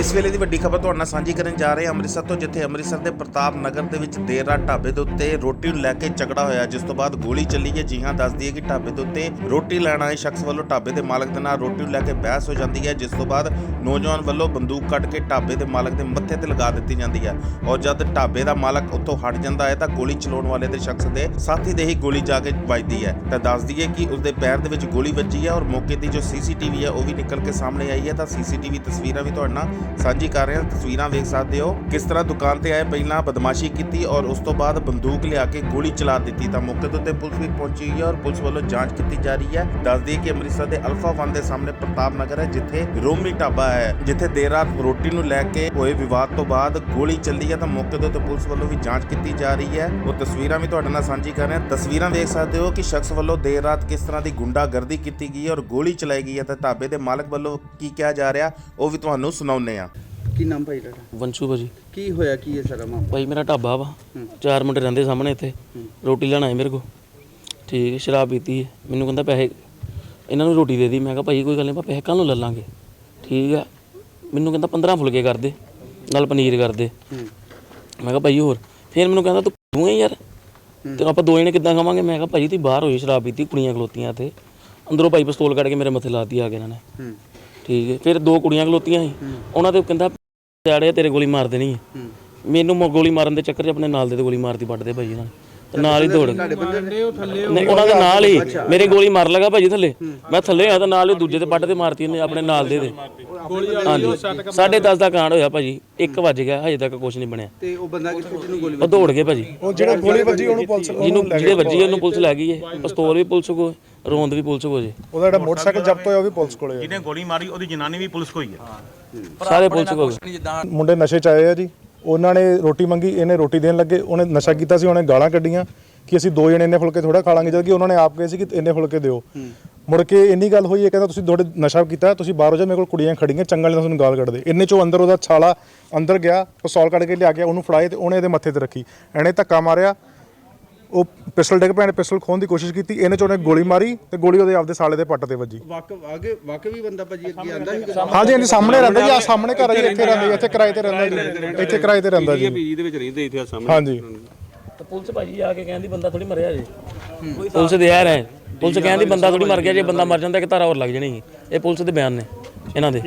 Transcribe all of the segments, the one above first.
ਇਸ ਵੇਲੇ ਦੀ ਵੱਡੀ ਖਬਰ ਤੁਹਾਡੇ ਨਾਲ ਸਾਂਝੀ ਕਰਨ ਜਾ ਰਹੇ ਹਾਂ ਅੰਮ੍ਰਿਤਸਰ ਤੋਂ, ਜਿੱਥੇ ਅੰਮ੍ਰਿਤਸਰ ਦੇ ਪ੍ਰਤਾਪ ਨਗਰ ਦੇ ਵਿੱਚ ਦੇਰ ਰਾਤ ਢਾਬੇ ਦੇ ਉੱਤੇ ਰੋਟੀ ਨੂੰ ਲੈ ਕੇ ਝਗੜਾ ਹੋਇਆ, ਜਿਸ ਤੋਂ ਬਾਅਦ ਗੋਲੀ ਚੱਲੀ ਹੈ। ਜੀ ਹਾਂ ਦੱਸਦੀ ਹੈ ਕਿ ਢਾਬੇ ਦੇ ਉੱਤੇ ਰੋਟੀ ਲੈਣ ਆਏ ਸ਼ਖਸ ਵੱਲੋਂ ਢਾਬੇ ਦੇ ਮਾਲਕ ਦੇ ਨਾਲ ਰੋਟੀ ਨੂੰ ਲੈ ਕੇ ਬਹਿਸ ਹੋ ਜਾਂਦੀ ਹੈ, ਜਿਸ ਤੋਂ ਬਾਅਦ ਨੌਜਵਾਨ ਵੱਲੋਂ ਬੰਦੂਕ ਕੱਢ ਕੇ ਢਾਬੇ ਦੇ ਮਾਲਕ ਦੇ ਮੱਥੇ ਤੇ ਲਗਾ ਦਿੱਤੀ ਜਾਂਦੀ ਹੈ। ਔਰ ਜਦ ਢਾਬੇ ਦਾ ਮਾਲਕ ਉੱਥੋਂ ਹਟ ਜਾਂਦਾ ਹੈ, ਤਾਂ ਗੋਲੀ ਚਲਾਉਣ ਵਾਲੇ ਦੇ ਸ਼ਖਸ ਦੇ ਸਾਥੀ ਦੇ ਹੀ ਗੋਲੀ ਜਾ ਕੇ ਵੱਜਦੀ ਹੈ। ਤਾਂ ਦੱਸਦੀ ਹੈ ਕਿ ਉਸਦੇ ਪੈਰ ਦੇ ਵਿੱਚ ਗੋਲੀ ਵੱਜੀ ਹੈ ਔਰ ਮੌਕੇ ਦੀ ਜੋ ਸੀਸੀਟੀਵੀ ਹੈ, ਉਹ ਵੀ ਨਿਕਲ ਕੇ ਸਾਹਮਣੇ ਆਈ ਹੈ। ਤਾਂ ਸੀਸੀਟੀਵੀ ਤਸਵੀਰਾਂ ਵੀ ਤੁਹਾਡੇ ਨਾਲ ਸਾਂਝੀ ਕਰ ਰਹੇ ਹਾਂ। ਤਸਵੀਰਾਂ ਵੇਖ ਸਕਦੇ ਹੋ। ਕਿਸ ਤਰ੍ਹਾਂ ਦੁਕਾਨ ਤੇ ਆਏ, ਪਹਿਲਾਂ ਬਦਮਾਸ਼ੀ ਕੀਤੀ ਔਰ ਉਸ ਤੋਂ ਬਾਅਦ ਬੰਦੂਕ ਲਿਆ ਕੇ ਗੋਲੀ ਚਲਾ ਦਿੱਤੀ। ਤਾਂ ਮੌਕੇ ਦੇ ਉੱਤੇ ਪੁਲਿਸ ਵੀ ਪਹੁੰਚੀ ਹੈ ਔਰ ਪੁਲਿਸ ਵੱਲੋਂ ਜਾਂਚ ਕੀਤੀ ਜਾ ਰਹੀ ਹੈ। ਦੱਸਦੀ ਹੈ ਕਿ ਅੰਮ੍ਰਿਤਸਰ ਦੇ ਅਲਫਾ ਵਨ ਦੇ ਸਾਹਮਣੇ ਪ੍ਰਤਾਪ ਨਗਰ ਹੈ, ਜਿੱਥੇ ਰੋਮੀ ਢਾਬਾ ਹੈ, ਜਿੱਥੇ ਦੇਰ ਰਾਤ ਰੋਟੀ ਨੂੰ ਲੈ ਕੇ ਹੋਏ ਵਿਵਾਦ ਤੋਂ ਬਾਅਦ ਗੋਲੀ ਚੱਲੀ ਹੈ। ਤਾਂ ਮੌਕੇ ਦੇ ਉੱਤੇ ਪੁਲਿਸ ਵੱਲੋਂ ਵੀ ਜਾਂਚ ਕੀਤੀ ਜਾ ਰਹੀ ਹੈ। ਉਹ ਤਸਵੀਰਾਂ ਵੀ ਤੁਹਾਡੇ ਨਾਲ ਸਾਂਝੀ ਕਰ ਰਹੇ ਹਾਂ। ਤਸਵੀਰਾਂ ਵੇਖ ਸਕਦੇ ਹੋ ਕਿ ਸ਼ਖਸ ਵੱਲੋਂ ਦੇਰ ਰਾਤ ਕਿਸ ਤਰ੍ਹਾਂ ਦੀ ਗੁੰਡਾਗਰਦੀ ਕੀਤੀ ਗਈ ਹੈ ਔਰ ਗੋਲੀ ਚਲਾਈ ਗਈ ਹੈ। ਤਾਂ ਢਾਬੇ ਦੇ ਮਾਲਕ ਵੱਲੋਂ ਕੀ ਕਿਹਾ ਜਾ ਰਿਹਾ, ਉਹ ਵੀ ਤੁਹਾਨੂੰ ਸੁਣਾਉਂਦੇ ਹਾਂ ਕੀ ਨਾਮ ਭਾਈ ਤੁਹਾਡਾ? ਵੰਸ਼ੂ ਭਾਜੀ ਕੀ ਹੋਇਆ? ਕੀ ਹੈ ਸਾਰਾ ਮਾਮਲਾ? ਭਾਈ ਮੇਰਾ ਢਾਬਾ ਵਾ। ਹੂੰ। ਚਾਰ ਮੁੰਡੇ ਰਹਿੰਦੇ ਸਾਹਮਣੇ ਇੱਥੇ। ਰੋਟੀ ਲੈਣ ਆਏ ਮੇਰੇ ਕੋ ਠੀਕ ਹੈ, ਸ਼ਰਾਬ ਪੀਤੀ ਹੈ। ਮੈਨੂੰ ਕਹਿੰਦਾ ਪੈਸੇ ਇਹਨਾਂ ਨੂੰ ਰੋਟੀ ਦੇ ਦੀ। ਮੈਂ ਕਿਹਾ ਭਾਈ ਕੋਈ ਗੱਲ ਨਹੀਂ ਆਪਾਂ ਪੈਸੇ ਕੱਲ ਨੂੰ ਲੈ ਲਾਂਗੇ। ਠੀਕ ਹੈ। ਮੈਨੂੰ ਕਹਿੰਦਾ 15 ਫੁਲਕੇ ਕਰ ਦੇ। ਨਾਲ ਪਨੀਰ ਕਰ ਦੇ। ਹੂੰ ਮੈਂ ਕਿਹਾ ਭਾਈ ਹੋਰ। ਫਿਰ ਮੈਨੂੰ ਕਹਿੰਦਾ ਤੂੰ ਤੂੰ ਹੈ ਯਾਰ। ਤੇ ਆਪਾਂ ਦੋ ਜਣੇ ਕਿੱਦਾਂ ਖਾਵਾਂਗੇ? ਮੈਂ ਕਿਹਾ ਭਾਈ ਤੁਸੀਂ ਬਾਹਰ ਹੋਈ ਸ਼ਰਾਬ ਪੀਤੀ ਕੁੜੀਆਂ ਖਲੋਤੀਆਂ ਤੇ ਅੰਦਰੋਂ ਭਾਈ ਪਿਸਤੌਲ ਕੱਢ ਕੇ ਮੇਰੇ ਮੱਥੇ ਲਾਤੀ ਆ ਕੇ ਇਹਨਾਂ ਨੇ। ਹੂੰ ਠੀਕ ਹੈ। ਫਿਰ ਦੋ ਕੁੜੀਆਂ ਖਲੋਤੀਆਂ ਸੀ। ਉਹਨਾਂ ਦੇ ਕਹਿੰਦਾ ਸਿਆੜੇ ਤੇਰੇ ਗੋਲੀ ਮਾਰ ਦੇਣੀ ਹੈ। ਮੈਨੂੰ ਮ- ਗੋਲੀ ਮਾਰਨ ਦੇ ਚੱਕਰ 'ਚ ਆਪਣੇ ਨਾਲ ਦੇ ਤੇ ਗੋਲੀ ਮਾਰਤੀ ਵੱਢਦੇ ਭਾਈ ਇਹਨਾਂ ਨੇ। ਨਾਲ ਹੀ ਦੌੜ। ਗਏ ਤੁਹਾਡੇ ਬੰਦੇ ਨੇ? ਨਹੀਂ ਉਹਨਾਂ ਦੇ ਨਾਲ ਹੀ। ਮੇਰੇ ਗੋਲੀ ਮਾਰ ਲਗਾ ਭਾਜੀ ਥੱਲੇ। ਮੈਂ ਥੱਲੇ ਆ ਤਾਂ ਨਾਲ ਹੀ ਦੂਜੇ ਤੇ ਪੱਟ ਤੇ ਮਾਰਤੀ ਉਹਨੇ ਆਪਣੇ ਨਾਲ ਦੇ ਦੇ ਸਾਢੇ 10 ਦਾ ਕਾਂਡ ਹੋਇਆ ਭਾਜੀ 1 ਵੱਜ ਗਿਆ ਹਜੇ ਤੱਕ ਕੁਝ ਨਹੀਂ ਬਣਿਆ। ਤੇ ਉਹ ਬੰਦਾ ਕਿੱਥੇ ਜਿਹਨੂੰ ਗੋਲੀ ਉਹ ਦੌੜ ਗਏ ਭਾਜੀ ਉਹ ਜਿਹੜਾ ਗੋਲੀ ਵੱਜੀ ਉਹਨੂੰ ਪੁਲਿਸ ਜਿਹਨੂੰ ਜਿਹਦੇ ਵੱਜੀ ਉਹਨੂੰ ਪੁਲਿਸ ਲੈ ਗਈ ਹੈ। ਪਿਸਤੌਲ ਵੀ ਪੁਲਿਸ ਕੋ ਰੋਂਦ ਵੀ ਪੁਲਿਸ ਕੋ ਜੇ। ਉਹਦਾ ਜਿਹੜਾ ਮੋਟਰਸਾਈਕਲ ਜ਼ਬਤ ਹੋਇਆ ਉਹ ਵੀ ਪੁਲਿਸ ਕੋਲੇ ਜਿਹਨੇ ਗੋਲੀ ਮਾਰੀ ਉਹਦੀ ਜਨਾਨੀ ਵੀ ਪੁਲਿਸ ਕੋਲ ਹੀ ਹੈ। ਸਾਰੇ ਪੁਲਿਸ ਕੋ ਮੁੰਡੇ ਨਸ਼ੇ ਚ ਆਏ ਆ ਜੀ। ਉਹਨਾਂ ਨੇ ਰੋਟੀ ਮੰਗੀ ਇਹਨੇ ਰੋਟੀ ਦੇਣ ਲੱਗੇ ਉਹਨੇ ਨਸ਼ਾ ਕੀਤਾ ਸੀ ਉਹਨੇ ਗਾਲਾਂ ਕੱਢੀਆਂ ਕਿ ਅਸੀਂ ਦੋ ਜਣੇ ਇੰਨੇ ਫੁਲਕੇ ਥੋੜਾ ਖਾ ਲਾਂਗੇ ਜਦ ਕਿ ਉਹਨਾਂ ਨੇ ਆਪ ਕਹੇ ਸੀ ਕਿ ਇੰਨੇ ਫੁਲਕੇ ਦਿਓ। ਮੁੜ ਕੇ ਇੰਨੀ ਗੱਲ ਹੋਈ ਇਹ ਕਹਿੰਦਾ ਤੁਸੀਂ ਥੋੜੇ ਨਸ਼ਾ ਕੀਤਾ ਤੁਸੀਂ ਬਾਹਰੋਂ ਜਾ ਮੇਰੇ ਕੋਲ ਕੁੜੀਆਂ ਖੜੀਆਂ ਚੰਗਾ ਨਹੀਂ ਤੁਹਾਨੂੰ ਗਾਲ ਕੱਢਦੇ। ਇੰਨੇ ਚੋਂ ਅੰਦਰ ਉਹਦਾ ਛਾਲਾ ਅੰਦਰ ਗਿਆ ਪਿਸਤੌਲ ਕੱਢ ਕੇ ਲਿਆ ਗਿਆ ਉਹਨੂੰ ਫੜਾਏ ਤੇ ਉਹਨੇ ਇਹਦੇ ਮੱਥੇ ਤੇ ਰੱਖੀ। ਇਹਨੇ ਧੱਕਾ ਮਾਰਿਆ ਉਹ ਪਿਸਟਲ ਡਿੱਗ ਪਿਆ ਨੇ ਪਿਸਟਲ ਖੋਣ ਦੀ ਕੋਸ਼ਿਸ਼ ਕੀਤੀ ਇਹਨੇ ਚ ਉਹਨੇ ਗੋਲੀ ਮਾਰੀ ਤੇ ਗੋਲੀ ਉਹਦੇ ਆਪਦੇ ਸਾਲੇ ਦੇ ਪੱਟ ਤੇ ਵੱਜੀ। ਵਾਕ ਆਗੇ ਵਾਕ ਵੀ ਬੰਦਾ ਭਾਜੀ ਅੱਗੇ ਆਂਦਾ ਸੀ ਹਾਂਜੀ ਹਾਂਜੀ ਸਾਹਮਣੇ ਰਹਿੰਦਾ ਜੀ ਆ ਸਾਹਮਣੇ ਘਰ ਹੈ ਜੀ ਇੱਥੇ ਰਹਿੰਦਾ ਜੀ ਇੱਥੇ ਕਿਰਾਏ ਤੇ ਰਹਿੰਦਾ ਜੀ ਇੱਥੇ ਕਿਰਾਏ ਤੇ ਰਹਿੰਦਾ ਜੀ। ਪੀਜੀ ਦੇ ਵਿੱਚ ਰਹਿੰਦੇ ਇੱਥੇ ਸਾਹਮਣੇ। ਹਾਂਜੀ। ਤੇ ਪੁਲਿਸ ਭਾਜੀ ਆ ਕੇ ਕਹਿੰਦੀ ਬੰਦਾ ਥੋੜੀ ਮਰਿਆ ਜੇ। ਪੁਲਿਸ ਦੇ ਯਾਰ ਹੈ ਪੁਲਿਸ ਕਹਿੰਦੀ ਬੰਦਾ ਥੋੜੀ ਮਰ ਗਿਆ ਜੇ ਬੰਦਾ ਮਰ ਜਾਂਦਾ ਕਿ ਧਾਰਾ ਹੋਰ ਲੱਗ ਜਾਣੀ। ਇਹ ਪੁਲਿਸ ਦੇ ਬਿਆਨ ਨੇ ਇਹਨਾਂ ਦੇ।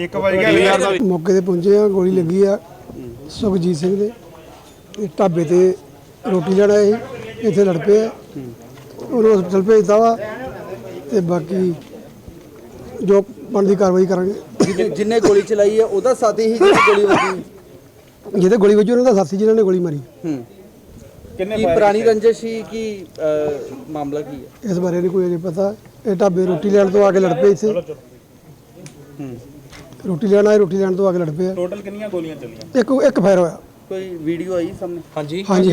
ਮੌਕੇ ਤੇ ਪਹੁੰਚੇ ਆ ਗੋਲੀ ਲੱਗੀ ਆ ਸੁਖਜੀਤ ਸਿੰਘ ਦੇ। ਇਹ ਢਾਬੇ ਤੇ ਰੋਟੀ ਲੈਣ ਆਏ ਸੀ। ਇੱਥੇ ਲੜ ਪਏ ਆ। ਉਹਨੂੰ ਹਸਪਤਾਲ ਭੇਜਤਾ ਵਾ ਤੇ ਬਾਕੀ ਜੋ ਬਣਦੀ ਕਾਰਵਾਈ ਕਰਾਂਗੇ। ਜਿਹਨੇ- ਜਿਹਨੇ ਗੋਲੀ ਚਲਾਈ ਹੈ ਉਹਦਾ ਸਾਥੀ ਹੀ ਜਿਹਨੇ ਗੋਲੀ ਵੱਜੀ। ਜਿਹਦੇ ਗੋਲੀ ਵੱਜੀ ਉਹਨਾਂ ਦਾ ਸਾਥੀ ਜਿਨ੍ਹਾਂ ਨੇ ਗੋਲੀ ਮਾਰੀ। ਹੂੰ। ਕੀ ਪੁਰਾਣੀ ਰੰਜਿਸ਼ ਸੀ ਕਿ ਅਹ, ਮਾਮਲਾ ਕੀ ਹੈ ਇਸ ਬਾਰੇ ਨਹੀਂ ਕੋਈ ਅਜੇ ਪਤਾ। ਇਹ ਢਾਬੇ ਰੋਟੀ ਲੈਣ ਤੋਂ ਆ ਕੇ ਲੜ ਪਏ ਇੱਥੇ। ਰੋਟੀ ਲੈਣ ਆਏ ਰੋਟੀ ਲੈਣ ਤੋਂ ਆ ਕੇ ਲੜ ਪਏ ਟੋਟਲ ਕਿੰਨੀਆਂ ਗੋਲੀਆਂ ਚੱਲੀਆਂ? ਇੱਕ ਇੱਕ ਫਾਇਰ ਹੋਇਆ। ਕੋਈ ਵੀਡੀਓ ਆਈ ਸਾਹਮਣੇ? ਹਾਂਜੀ ਹਾਂਜੀ।